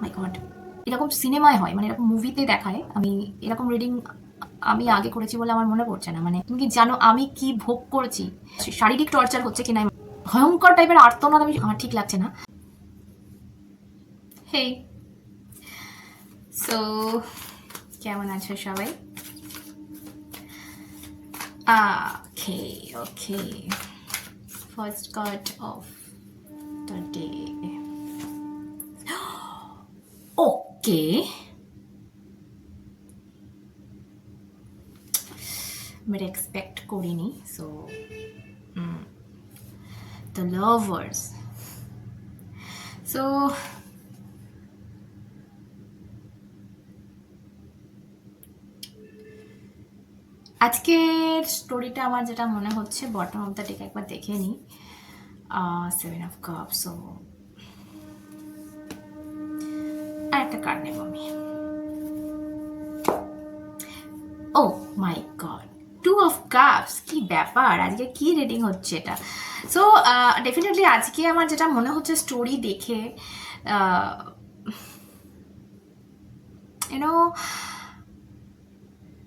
মাই god এরকম সিনেমায় হয় মানে এরকম মুভিতে দেখায়, আমি এরকম রিডিং আমি আগে করেছি বলে আমার মনে পড়ছে না। মানে তুমি কি জানো আমি কি ভোগ করেছি? শারীরিক টর্চার হচ্ছে কিনা? ভয়ঙ্কর টাইপের আর্তনাদ আমি, আমার ঠিক লাগছে না। হেই সো কেমন আছো সবাই? Okay okay first cut of the day okay আমি এক্সপেক্ট করিনি সো দ্য লাভার্স সো আজকের স্টোরিটা আমার যেটা মনে হচ্ছে বটম অফ দ্য টেক একবার দেখে নিই সেভেন অফ কাপ সো একটা কার্ড নেব আমি। ও my god two of cups কি ব্যাপার? আজকে কি রিডিং হচ্ছে এটা? সো ডেফিনেটলি আজকে আমার যেটা মনে হচ্ছে স্টোরি দেখে ইউনো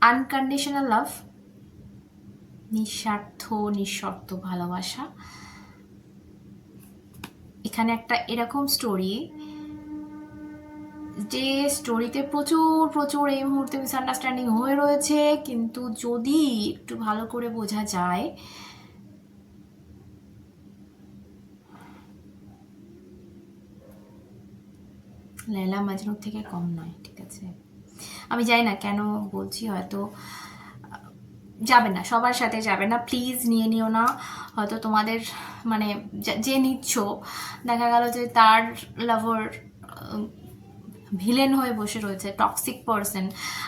আনকন্ডিশনাল লাভ নিঃস্বার্থ নিঃশর্ত ভালোবাসা। এখানে একটা এরকম স্টোরি যে স্টোরিতে প্রচুর প্রচুর এই মুহূর্তে মিসআন্ডারস্ট্যান্ডিং হয়ে রয়েছে, কিন্তু যদি একটু ভালো করে বোঝা যায়, লেলা মাজনুর থেকে কম নয়, ঠিক আছে? আমি জানি না কেন বলছি, হয়তো, যাবে না, সবার সাথে যাবে না প্লিজ নিয়ে নিও না, হয়তো তোমাদের মানে যে নিচ্ছ, দেখা গেল যে তার লাভার ভিলেন হয়ে বসে রয়েছে টক্সিক পারসন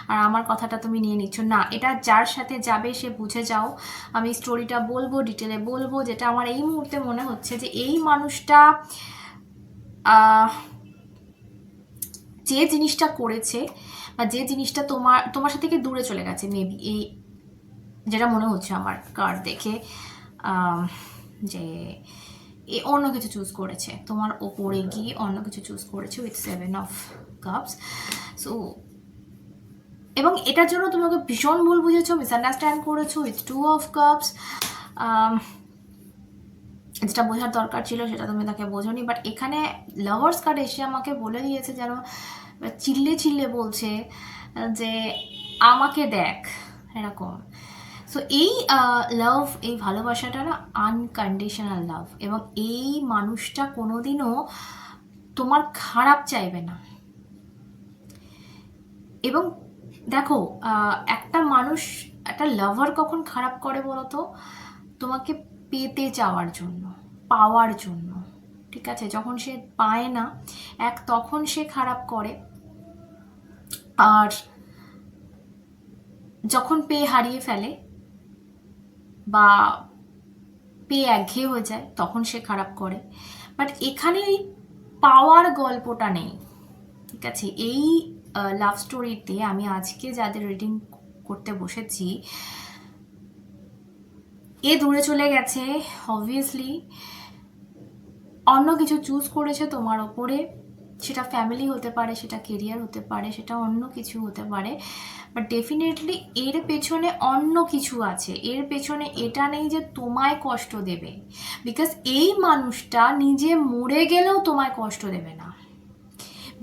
আর আমার কথাটা তুমি নিয়ে নিচ্ছ না এটা যার সাথে যাবে সে বুঝে যাও। আমি স্টোরিটা বলব ডিটেলে বলব যেটা আমার এই মুহূর্তে মনে হচ্ছে যে এই মানুষটা যে জিনিসটা করেছে বা যে জিনিসটা তোমার তোমার সাথে থেকে দূরে চলে গেছে মেবি এই যেটা মনে হচ্ছে আমার কার দেখে যে এ অন্য কিছু চুজ করেছে। তোমার ওপরে গিয়ে অন্য কিছু চুজ করেছে with seven of cups so এবং এটার জন্য তুমি ওকে ভীষণ ভুল বুঝেছ মিসআন্ডারস্ট্যান্ড করেছ উইথ টু অফ কাপস যেটা বোঝার দরকার ছিল সেটা তুমি তাকে বোঝনি বাট এখানে লাভার্স কার্ড এসে আমাকে বলে দিয়েছে যেন চিল্লে চিল্লে বলছে যে আমাকে দেখ, এরকম। সো এই লাভ এই ভালোবাসাটা না আনকন্ডিশনাল লাভ এবং এই মানুষটা কোনোদিনও তোমার খারাপ চাইবে না। এবং দেখো একটা মানুষ, একটা লাভার কখন খারাপ করে বলো তো তোমাকে পেতে চাওয়ার জন্য, পাওয়ার জন্য, ঠিক আছে? যখন সে পায় না, এক তখন সে খারাপ করে। আর যখন পেয়ে হারিয়ে ফেলে বা পেয়ে একঘেয়ে হয়ে যায়, তখন সে খারাপ করে। বাট এখানে পাওয়ার গল্পটা নেই, ঠিক আছে? এই লাভ স্টোরিতে আমি আজকে যাদের রিডিং করতে বসেছি, এ দূরে চলে গেছে অবভিয়াসলি অন্য কিছু চুজ করেছে তোমার ওপরে। সেটা ফ্যামিলি হতে পারে, সেটা কেরিয়ার হতে পারে, সেটা অন্য কিছু হতে পারে। বাট ডেফিনেটলি এর পেছনে অন্য কিছু আছে। এর পেছনে এটা নেই যে তোমায় কষ্ট দেবে। বিকজ এই মানুষটা নিজে মরে গেলেও তোমায় কষ্ট দেবে না।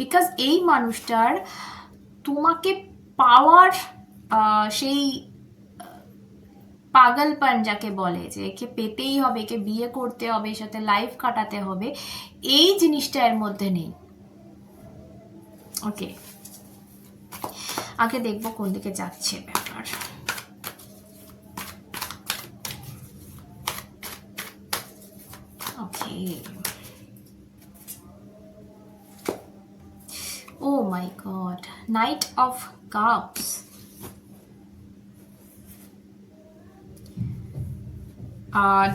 বিকজ এই মানুষটার তোমাকে পাওয়ার সেই পাগলপান যাকে বলে, যে একে পেতেই হবে, একে বিয়ে করতে হবে, এর সাথে লাইফ কাটাতে হবে, এই জিনিসটা এর মধ্যে নেই। ওকে আগে দেখব কোন দিকে যাচ্ছে ব্যাপার। Okay oh my god nine of cups আর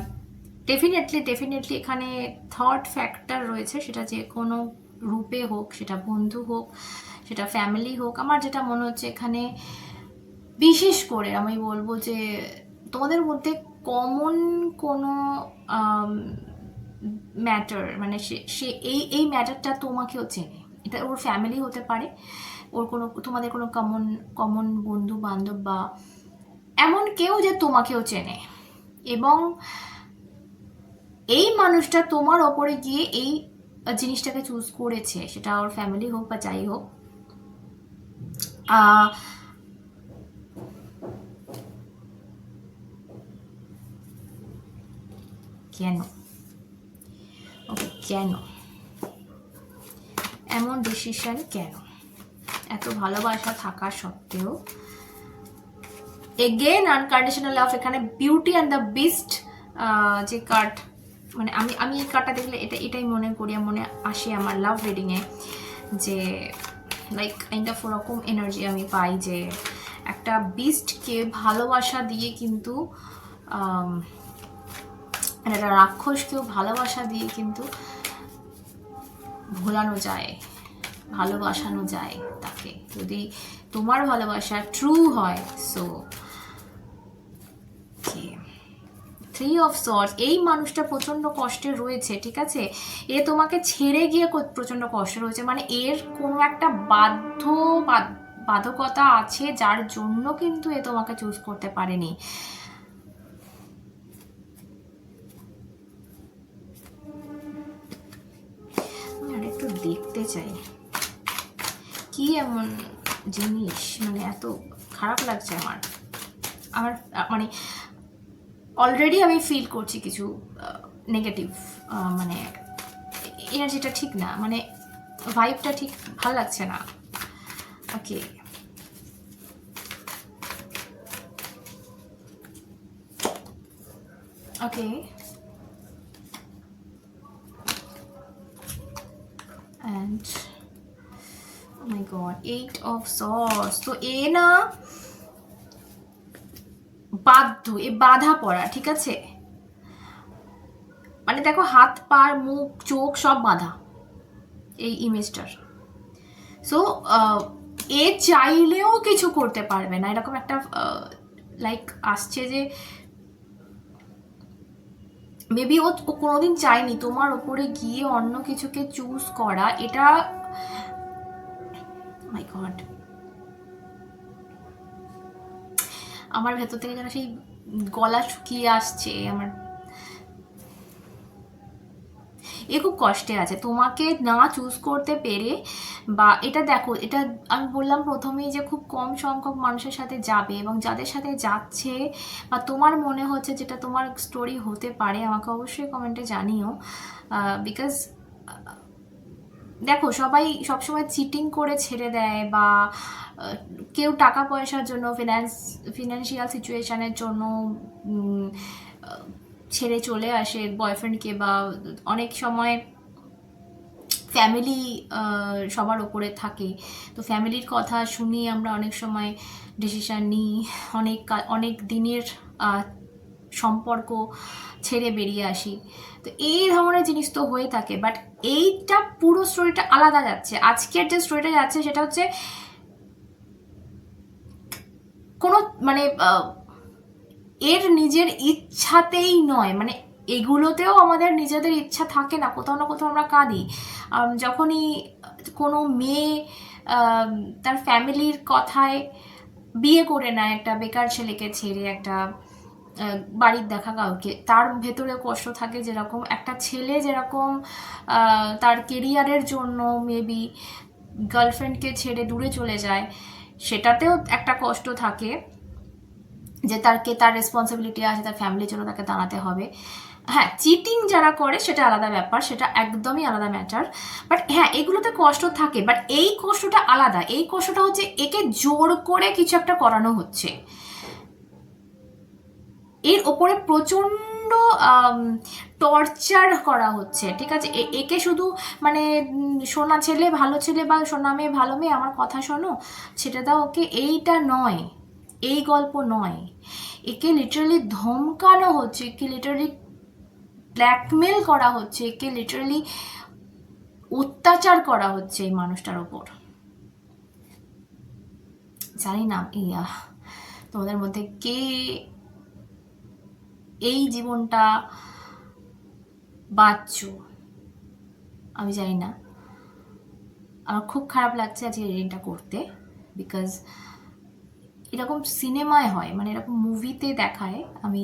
ডেফিনেটলি ডেফিনেটলি এখানে থার্ড ফ্যাক্টর রয়েছে, সেটা যে কোনো রূপে হোক, সেটা বন্ধু হোক, সেটা ফ্যামিলি হোক, আমার যেটা মনে হচ্ছে এখানে বিশেষ করে আমি বলব যে তোমাদের মধ্যে কমন কোনো ম্যাটার মানে সে সে এই এই ম্যাটারটা তোমাকেও চেনে। এটা ওর ফ্যামিলি হতে পারে। ওর কোনো, তোমাদের কোনো কমন কমন বন্ধু বান্ধব বা এমন কেউ যে তোমাকেও চেনে। এবং এই মানুষটা তোমার ওপরে গিয়ে এই জিনিসটাকে চুজ করেছে, সেটা ওর ফ্যামিলি হোক বা যাই হোক। কেন? ওকে, কেন? এমন ডিসিশন কেন? এত ভালোবাসা থাকা সত্ত্বেও এগেন আনকন্ডিশনাল লাভ এখানে বিউটি অ্যান্ড দ্য বিস্ট যে কার্ড মানে আমি আমি এই কার্ডটা দেখলে এটা, এটাই মনে করি মনে আসে আমার লাভ রিডিংয়ে যে লাইক কাইন্ড অফ এনার্জি আমি পাই যে একটা বিস্টকে ভালোবাসা দিয়ে কিন্তু মানে একটা রাক্ষসকেও ভালোবাসা দিয়ে কিন্তু ভোলানো যায়, ভালোবাসানো যায় তাকে। যদি তোমার ভালোবাসা ট্রু হয় সো থ্রি অফ সর্স এই মানুষটা প্রচণ্ড কষ্টে রয়েছে, ঠিক আছে? এ তোমাকে ছেড়ে গিয়ে প্রচণ্ড কষ্টে রয়েছে মানে এর কোনো একটা বাধ্য বাধকতা আছে যার জন্য কিন্তু এ তোমাকে চুজ করতে পারেনি আমি আর একটু দেখতে চাই। কি এমন জিনিস? মানে এত খারাপ লাগছে আমার। আমার মানে অলরেডি আমি ফিল করছি কিছু নেগেটিভ মানে এনার্জিটা ঠিক না। মানে ভাইবটা ঠিক ভালো লাগছে না। Okay okay and my god eight of sauce তো এ না বাধ্য, এ বাধা পড়া, ঠিক আছে? মানে দেখো, হাত পা মুখ, চোখ সব বাঁধা এই ইমেজটার। সো এ চাইলেও কিছু করতে পারবে না। এরকম একটা লাইক আসছে যে মেবি ও কোনোদিন চায়নি তোমার ওপরে গিয়ে অন্য কিছুকে চুজ করা। এটা মাই গড আমার ভেতর থেকে যেন সেই গলা শুকিয়ে আসছে, আমার এ খুব কষ্টে আছে। তোমাকে না চুজ করতে পেরে বা এটা দেখো, এটা আমি বললাম প্রথমেই যে খুব কম সংখ্যক মানুষের সাথে যাবে এবং যাদের সাথে যাচ্ছে বা তোমার মনে হচ্ছে যেটা তোমার স্টোরি হতে পারে, আমাকে অবশ্যই কমেন্টে জানিও। বিকজ দেখো সবাই সবসময় চিটিং করে ছেড়ে দেয় বা কেউ টাকা পয়সার জন্য ফিনান্স ফিনান্সিয়াল সিচুয়েশানের জন্য ছেড়ে চলে আসে বয়ফ্রেন্ডকে বা অনেক সময় ফ্যামিলি সবার ওপরে থাকে। তো ফ্যামিলির কথা শুনি আমরা অনেক সময় ডিসিশান নিই, অনেক অনেক দিনের সম্পর্ক ছেড়ে বেরিয়ে আসি। তো এই ধরনের জিনিস তো হয়ে থাকে বাট এইটা পুরো স্টোরিটা আলাদা যাচ্ছে। আজকের যে স্টোরিটা যাচ্ছে সেটা হচ্ছে কোনো মানে এর নিজের ইচ্ছাতেই নয়। মানে এগুলোতেও আমাদের নিজেদের ইচ্ছা থাকে না, কোথাও না কোথাও আমরা কাঁদি। যখনই কোনো মেয়ে তার ফ্যামিলির কথায় বিয়ে করে নেয় একটা বেকার ছেলেকে ছেড়ে একটা বাড়ির দেখা কাউকে, তার ভেতরে কষ্ট থাকে যেরকম একটা ছেলে যেরকম তার কেরিয়ারের জন্য মেবি গার্লফ্রেন্ডকে ছেড়ে দূরে চলে যায়, সেটাতেও একটা কষ্ট থাকে। যে তারকে তার রেসপন্সিবিলিটি আছে, তার ফ্যামিলির জন্য তাকে দাঁড়াতে হবে। হ্যাঁ চিটিং যারা করে সেটা আলাদা ব্যাপার, সেটা একদমই আলাদা ম্যাটার বাট হ্যাঁ এগুলোতে কষ্ট থাকে বাট এই কষ্টটা আলাদা। এই কষ্টটা হচ্ছে একে জোর করে কিছু একটা করানো হচ্ছে। এর ওপরে প্রচণ্ড টর্চার করা হচ্ছে, ঠিক আছে? একে শুধু মানে সোনা ছেলে, ভালো ছেলে বা সোনা মেয়ে, ভালো মেয়ে, আমার কথা শোনো, সেটা দাও ওকে, এইটা নয়। এই গল্প নয়। একে লিটারালি ধমকানো হচ্ছে, একে লিটারালি ব্ল্যাকমেল করা হচ্ছে, একে লিটারালি অত্যাচার করা হচ্ছে এই মানুষটার ওপর। জানি না, ইয়া, তোমাদের মধ্যে কে এই জীবনটা বাঁচছো? আমি জানি না। আমার খুব খারাপ লাগছে আজকে রিডিংটা করতে বিকজ এরকম সিনেমায় হয় মানে এরকম মুভিতে দেখায়, আমি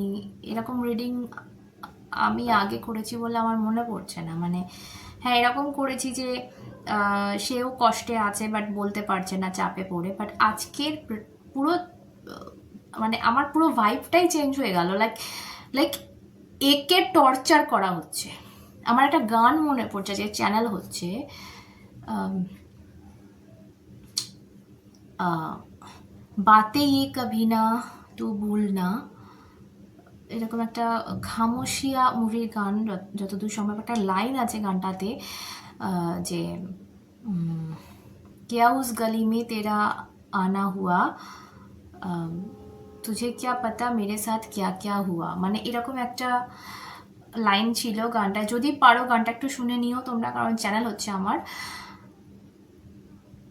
এরকম রিডিং আমি আগে করেছি বলে আমার মনে পড়ছে না। মানে হ্যাঁ এরকম করেছি যে সেও কষ্টে আছে বাট বলতে পারছে না চাপে পড়ে। বাট আজকের পুরো মানে আমার পুরো ভাইবটাই চেঞ্জ হয়ে গেল। লাইক লাইক একে টর্চার করা হচ্ছে। আমার একটা গান মনে পড়ছে যে চ্যানেল হচ্ছে বাতে ইয়ে কভি না তু ভুল না এরকম একটা খামোশিয়া মুভির গান যত- যতদূর সম্ভব একটা লাইন আছে গানটাতে আহ, যে উম, क्या उस गली में तेरा आना हुआ अम, तुझे क्या पता मेरे साथ क्या क्या हुआ মানে এরকম একটা লাইন ছিল গানটা যদি পারো গানটা একটু শুনে নিও তোমরা কারণ চ্যানেল হচ্ছে আমার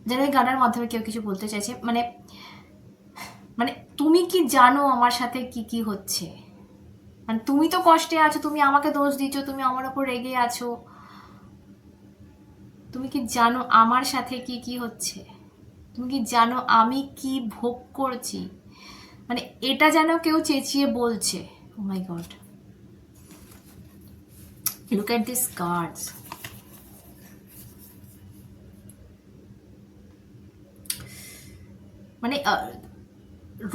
যেন এই গানের মাধ্যমে কেউ কিছু বলতে চাইছে মানে মানে তুমি কি জানো আমার সাথে কি কি হচ্ছে? মানে তুমি তো কষ্টে আছো, তুমি আমাকে দোষ দিচ্ছ তুমি আমার ওপর রেগে আছো। তুমি কি জানো আমার সাথে কি কি হচ্ছে? তুমি কি জানো আমি কি ভোগ করছি? মানে এটা যেন কেউ চেঁচিয়ে বলছে। ও my god look at this cards মানে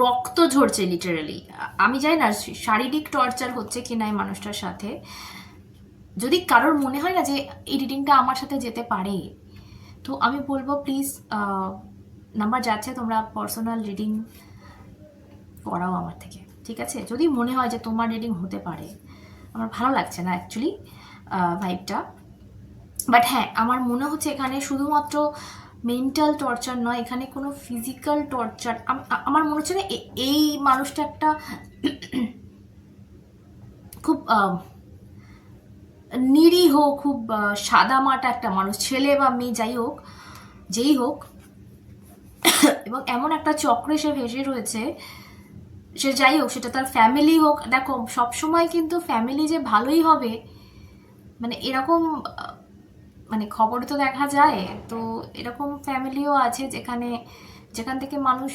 রক্ত ঝরছে লিটারালি আমি জানি না শারীরিক টর্চার হচ্ছে কি না এই মানুষটার সাথে। যদি কারোর মনে হয় না যে রিডিংটা আমার সাথে যেতে পারে, তো আমি বলব প্লিজ নাম্বার যাচ্ছে, তোমরা পার্সোনাল রিডিং করাও আমার থেকে, ঠিক আছে? যদি মনে হয় যে তোমার রিডিং হতে পারে, আমার ভালো লাগছে না অ্যাকচুয়ালি ভাইবটা বাট হ্যাঁ আমার মনে হচ্ছে এখানে শুধুমাত্র মেন্টাল টর্চার নয়, এখানে কোনো ফিজিক্যাল টর্চার আমার মনে হচ্ছে না এই মানুষটা একটা খুব নিরীহ, খুব সাদামাটা একটা মানুষ। ছেলে বা মেয়ে যাই হোক, যেই হোক, এবং এমন একটা চক্রে সে ভেসে রয়েছে, সে যাই হোক, সেটা তার ফ্যামিলি হোক। দেখো, সবসময় কিন্তু ফ্যামিলি যে ভালোই হবে মানে এরকম মানে খবরে তো দেখা যায়, তো এরকম ফ্যামিলিও আছে যেখানে, যেখান থেকে মানুষ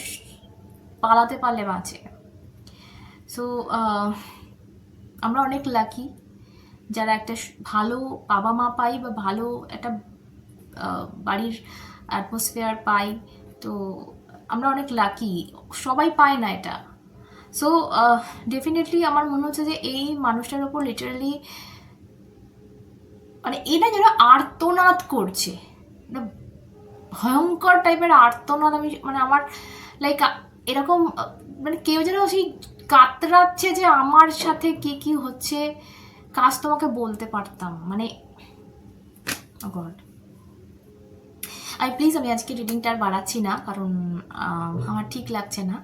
পালাতে পারলে বাঁচে। সো আমরা অনেক লাকি যারা একটা ভালো বাবা মা পাই বা ভালো একটা বাড়ির অ্যাটমসফিয়ার পাই, তো আমরা অনেক লাকি সবাই পায় না এটা। সো ডেফিনেটলি আমার মনে হচ্ছে যে এই মানুষটার ওপর লিটারালি মানে এটা যেন আর্তনাদ করছে ভয়ঙ্কর টাইপের আর্তনাদ আমি মানে আমার লাইক এরকম মানে কেউ যেন সেই কাতরাচ্ছে যে আমার সাথে কি কি হচ্ছে, কাজ তোমাকে বলতে পারতাম মানে গড আমি প্লিজ আমি আজকে রিডিংটা আর বাড়াচ্ছি না, কারণ আমার ঠিক লাগছে না।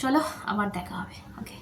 চলো, আবার দেখা হবে ওকে